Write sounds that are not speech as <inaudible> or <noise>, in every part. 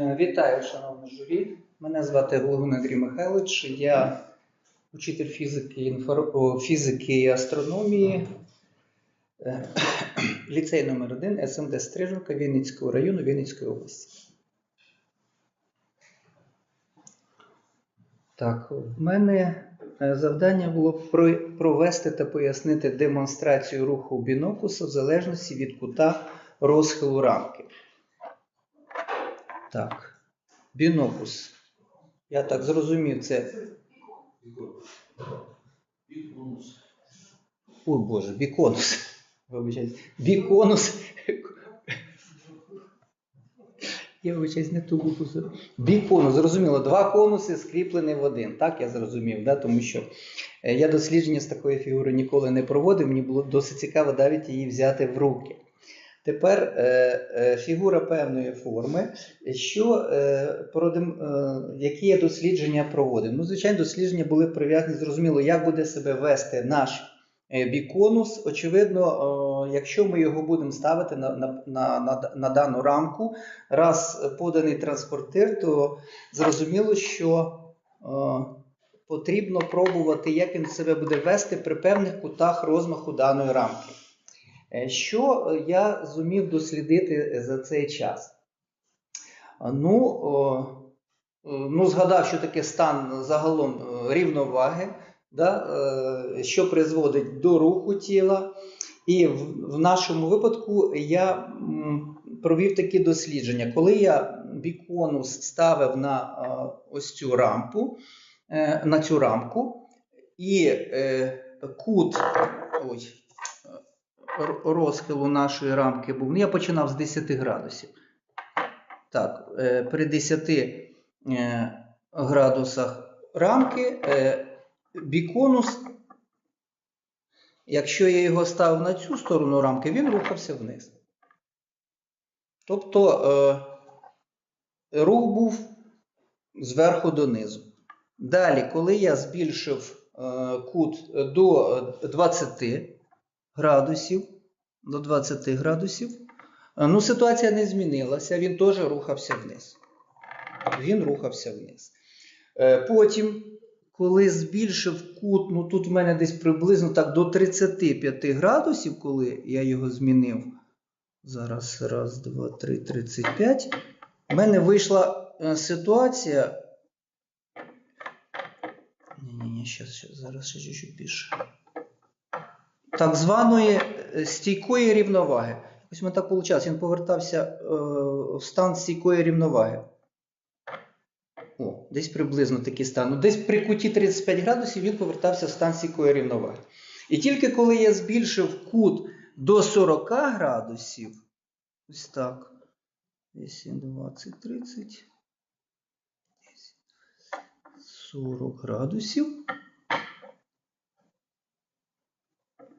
Е, Вітаю, шановне журі. Мене звати Головин Андрій Михайлович. Я учитель фізики, інфор... фізики і астрономії, е, <coughs> ліцей номер 1 СМД Стрижівка Вінницького району Вінницької області. Так, в мене е, завдання було провести та пояснити демонстрацію руху бінокуса в залежності від кута розхилу рамки. Так, бінокус. Я так зрозумів, це. Ой Боже, біконус. <laughs> Вибачаюсь. Біконус. <laughs> Я вибачаюсь, не ту букву. Біконус, зрозуміло, два конуси скріплені в один. Так, я зрозумів, да? тому що е, я дослідження з такої фігури ніколи не проводив, мені було досить цікаво навіть її взяти в руки. Тепер е, е, фігура певної форми, що е, які я дослідження проводив. Ну, звичайно, дослідження були прив'язані, зрозуміло, як буде себе вести наш біконус. Очевидно, якщо ми його будемо ставити на, на, на, на, дану рамку, раз поданий транспортир, то зрозуміло, що потрібно пробувати, як він себе буде вести при певних кутах розмаху даної рамки. Е, Що е, я зумів дослідити за цей час? Ну, е, ну згадав, що таке стан загалом рівноваги, да, що призводить до руху тіла. І в, нашому випадку я провів такі дослідження. Коли я біконус ставив на ось цю рампу, на цю рамку, і кут ой, розхилу нашої рамки був. Ну, я починав з 10 градусів. Так, е, при 10 е, градусах рамки е, біконус, якщо я його ставив на цю сторону рамки, він рухався вниз. Тобто рух був зверху донизу. Далі, коли я збільшив кут до 20 градусів, до 20 градусів, е, ну, ситуація не змінилася, він теж рухався вниз. Він рухався вниз. Е, Потім, коли збільшив кут, ну тут в мене десь приблизно так до 35 градусів, коли я його змінив. Зараз, раз, два, три, 35. У мене вийшла е, ситуація. Ні-ні-ні, щас, щас, зараз ще чуть-чуть більше. Так званої е, стійкої рівноваги. Ось ми так вийшло. Він повертався е, в стан стійкої рівноваги. О, десь приблизно такий стан. Ну, десь при куті 35 градусів він повертався в стан стійкої рівноваги. І тільки коли я збільшив кут до 40 градусів, ось так. 10, 20, 30. 40 градусів.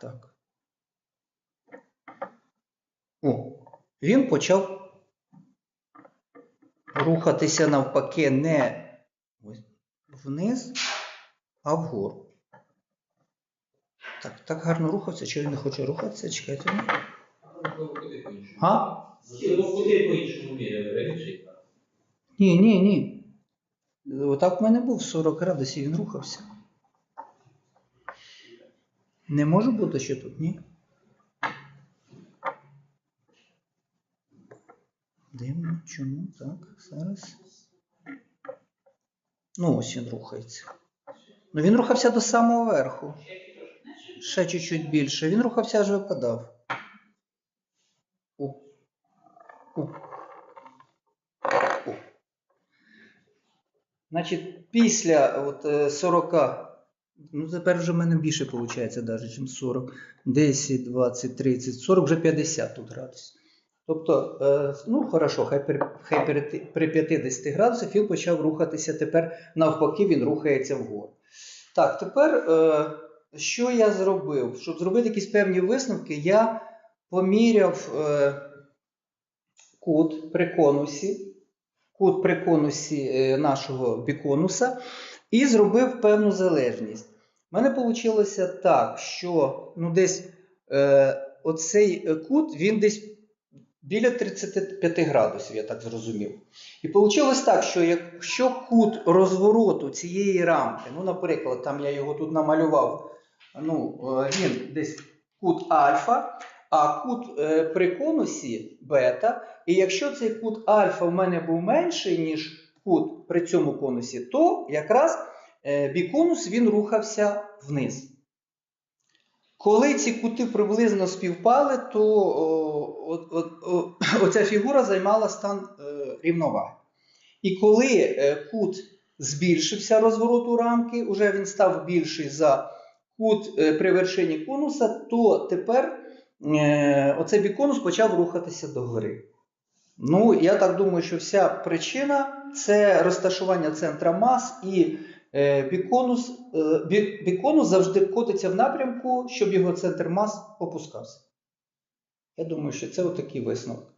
Так. О, він почав рухатися навпаки не вниз, а вгору. Так, так гарно рухався, чи він не хоче рухатися? Чекайте. А? Куди по-іншому міряли. Ні, ні, ні. Отак в мене був 40 градусів, він рухався. Не може бути що тут, ні? Дивно, чому так? Зараз. Ну, ось він рухається. Ну він рухався до самого верху. Ще чуть-чуть більше. Він рухався аж випадав. Значить, після от, е, 40, ну тепер вже в мене більше виходить, навіть, ніж 40, 10, 20, 30, 40, вже 50 тут градусів. Тобто, е, ну хорошо, хай, при, хай при, при 50 градусах він почав рухатися тепер, навпаки, він рухається вгору. Так, тепер, е, що я зробив? Щоб зробити якісь певні висновки, я поміряв е, кут при конусі, кут при конусі нашого біконуса і зробив певну залежність. У мене вийшло так, що ну, десь е, оцей е, кут він десь біля 35 градусів, я так зрозумів. І вийшло так, що якщо кут розвороту цієї рамки, ну, наприклад, там я його тут намалював, ну, е, він десь кут альфа, а кут е, при конусі бета. І якщо цей кут альфа в мене був менший, ніж кут при цьому конусі, то якраз біконус він рухався вниз. Коли ці кути приблизно співпали, то о, от, о, <coughs> оця фігура займала стан е, рівноваги. І коли е, кут збільшився розвороту рамки, уже він став більший за кут е, при вершині конуса, то тепер е, оцей біконус почав рухатися догори. Ну, я так думаю, що вся причина це розташування центра мас і е, біконус, е, бі, біконус завжди котиться в напрямку, щоб його центр мас опускався. Я думаю, що це отакий висновок.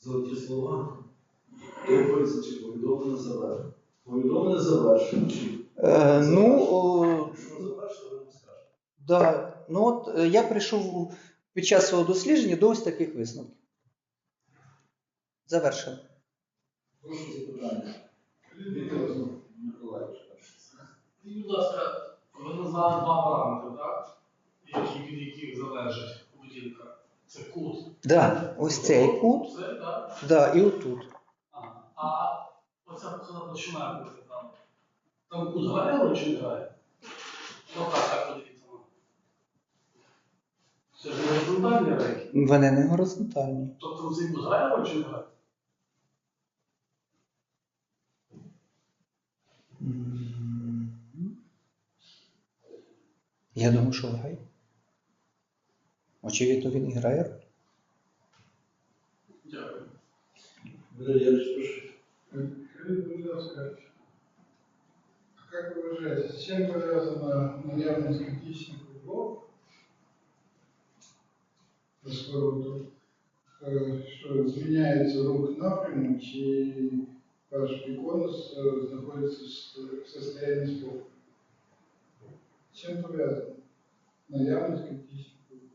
Золоті слова. Чи повідомлення завершено. Повідомлення завершено. Е, ну, о, що завершено, не скажете. да, ну от е, я прийшов під час свого дослідження до ось таких висновків. Завершено. Прошу запитання. Віктор Миколаївич. Будь ласка, ви назвали два параметри, так? Які, від яких залежить поведінка. Це кут. Да, ось цей кут, Це, так? да, і отут. А, а оця починає бути там. Там кут грає роль чи не грає? Ну так, так подивіться. Це ж не горизонтальні рейки. Вони не горизонтальні. Тобто цей кут грає роль чи не грає? Я думаю, що грає. Очевидно, він і грає роль. Дякую. Валерій, прошу. Скажите, пожалуйста, как вы уважаете, с чем повязана наявность критичных углов розвороту, Е, що зміняється рух ваш біконус е, знаходиться в состоянии спокою? З чим пов'язано? Наявність критичних углов.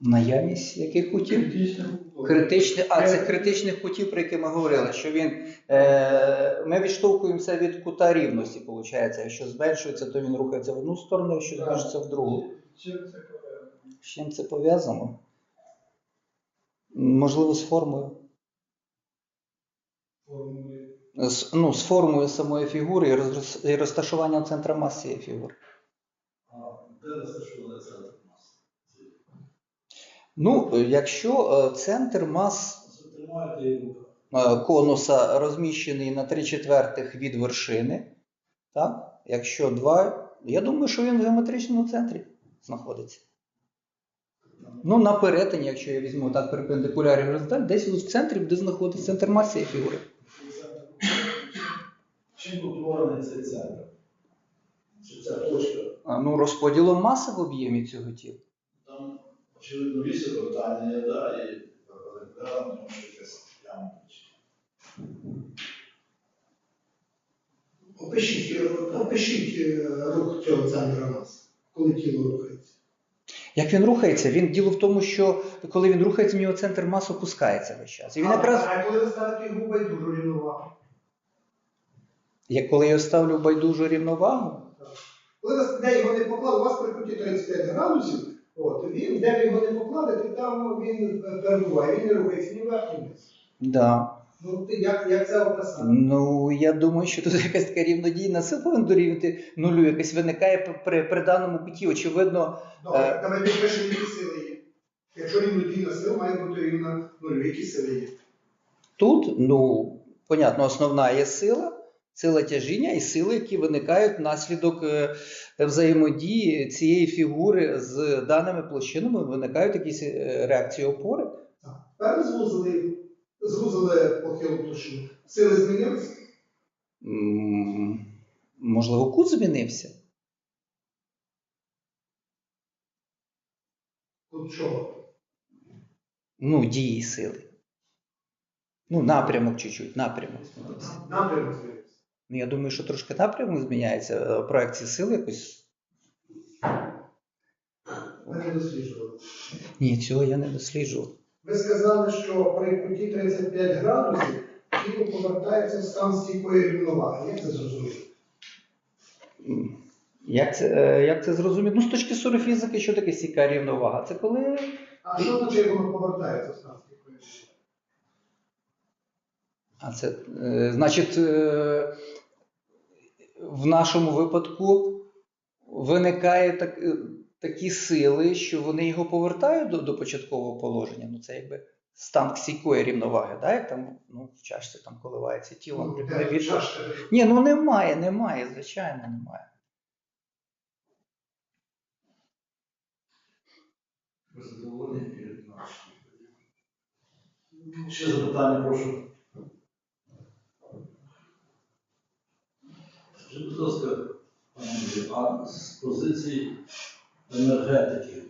Наявність яких кутів? Критичних. Критичних, а це критичних кутів, про які ми говорили, що він, е, ми відштовхуємося від кута рівності, виходить. Якщо зменшується, то він рухається в одну сторону, якщо збільшується в другу. З чим це пов'язано? З чим це пов'язано? Можливо, з формою. Формули. З, ну, з формою самої фігури і, роз, і розташуванням центра маси цієї фігури. А, де розташований центр? Ну, е, якщо центр мас її в руках. е, конуса розміщений на 3 четвертих від вершини, так? якщо 2, я думаю, що він в геометричному центрі знаходиться. Ну, на перетині, якщо я візьму так перпендикулярний горизонталь, десь в центрі буде знаходитися центр маси цієї фігури. Чим утворений цей центр? Чи ця точка? А, Ну, розподілом маси в об'ємі цього тіла. Там, очевидно, вісі обертання, да, і перпендикулярно, тому що якась пляма. Опишіть, е, опишіть е, рух цього центра мас, коли тіло рухається. Як він рухається, він діло в тому, що коли він рухається, в нього центр маси опускається весь час. І він а, якраз, а коли ви ставите його байдужу рівновагу, як коли я ставлю байдужу рівновагу, коли ви де його не поклали, у вас при куті 35 градусів, от, він, де ви його не покладете, там він е, перебуває, він не рухається ні вверх, ні вниз. да. Ну, ти як, як це описати? Ну, я думаю, що тут <laughs> якась така рівнодійна сила повинна дорівнювати нулю, якась виникає при, при, даному куті. Очевидно, Добре, Е. давай підпишемо, які сили є. Якщо рівнодійна сила, має бути рівна нулю, які сили є. тут, ну, понятно, основна є сила, сила тяжіння і сили, які виникають внаслідок е, взаємодії цієї фігури з даними площинами, виникають якісь е, реакції опори. Так. Звузили, звузили похилу площину. Сили змінилися? Можливо, кут змінився. Тут що? Ну, дії сили. Ну, напрямок чуть-чуть, напрямок. Напрямок змінився. Ну, я думаю, що трошки напрямок зміняється, е, проекції сили якось. Ви не досліджували. Ні, цього я не досліджував. Ви сказали, що при куті 35 градусів тіло повертається в стан стійкої рівноваги. Як це зрозуміти? Як це, е, як це зрозуміти? Ну, з точки зору фізики, що таке стійка рівновага? Це коли А що означає, воно повертається в стан стійкої рівноваги? А це, е, значить, е, в нашому випадку виникає так, е, такі сили, що вони його повертають до, до початкового положення. Ну, це якби стан стійкої рівноваги, да? як там ну, в чашці там коливається тіло. Ну, де від- чашка? Ні, ну немає, немає, звичайно, немає. Ви задоволені від нашої Ще запитання, прошу. Скажіть, будь ласка, а з позиції енергетики,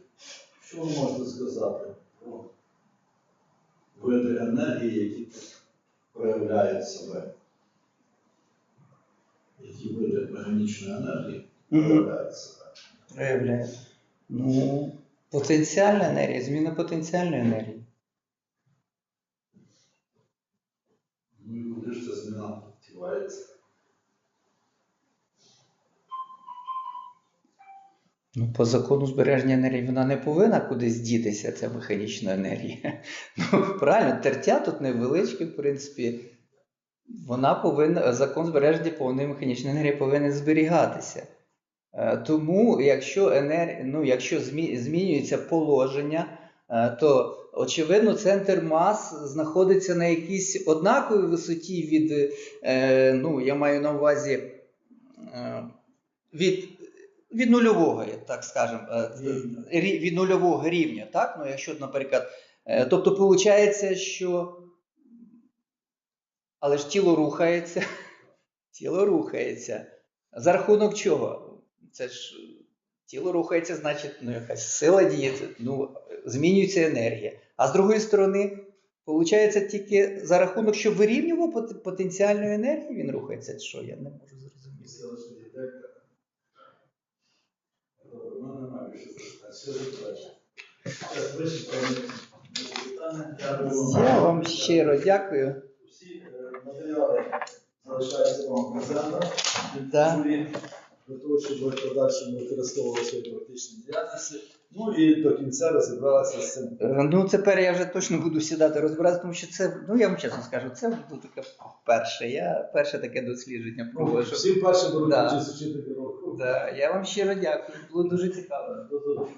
що ви можете сказати про види енергії, які проявляють себе? Які види механічної енергії проявляють себе? Проявляє. Ну, потенціальна енергія, зміна потенціальної енергії. Ну і куди ж ця зміна дівається? Ну, по закону збереження енергії вона не повинна кудись дітися, ця механічна енергія. <laughs> Ну, правильно, тертя тут невеличке, в принципі. Вона повинна, закон збереження повної механічної енергії повинен зберігатися. Е, Тому, якщо, енер... ну, якщо змінюється положення, е, то очевидно центр мас знаходиться на якійсь однаковій висоті від, е, ну, я маю на увазі, від, від нульового, так скажемо, е, від нульового рівня. Так? Ну, якщо, наприклад, е, тобто виходить, що. Але ж тіло рухається. <laughs> Тіло рухається. За рахунок чого? Це ж тіло рухається, значить, ну, якась сила діє, ну, змінюється енергія. А з другої сторони, виходить, тільки за рахунок, що вирівнював потенціальну енергію, він рухається. Що я не можу зрозуміти. Селищна дітейка. Добре, в мене немає більше запитань. Ще запитання. Так, вичерпані питання. Дякую Я вам щиро дякую. Всі е, матеріали залишаються вам презентом. Для того, щоб в подальшому використовували свої практичні діяльності. Ну і до кінця розібралися з цим. Е, Ну, тепер я вже точно буду сідати розбиратися, тому що це, ну я вам чесно скажу, це ну, таке перше. Я перше таке дослідження Ну, всім першим беруть Да. участь у року. Да, я вам щиро дякую. Було дуже цікаво. До побачення.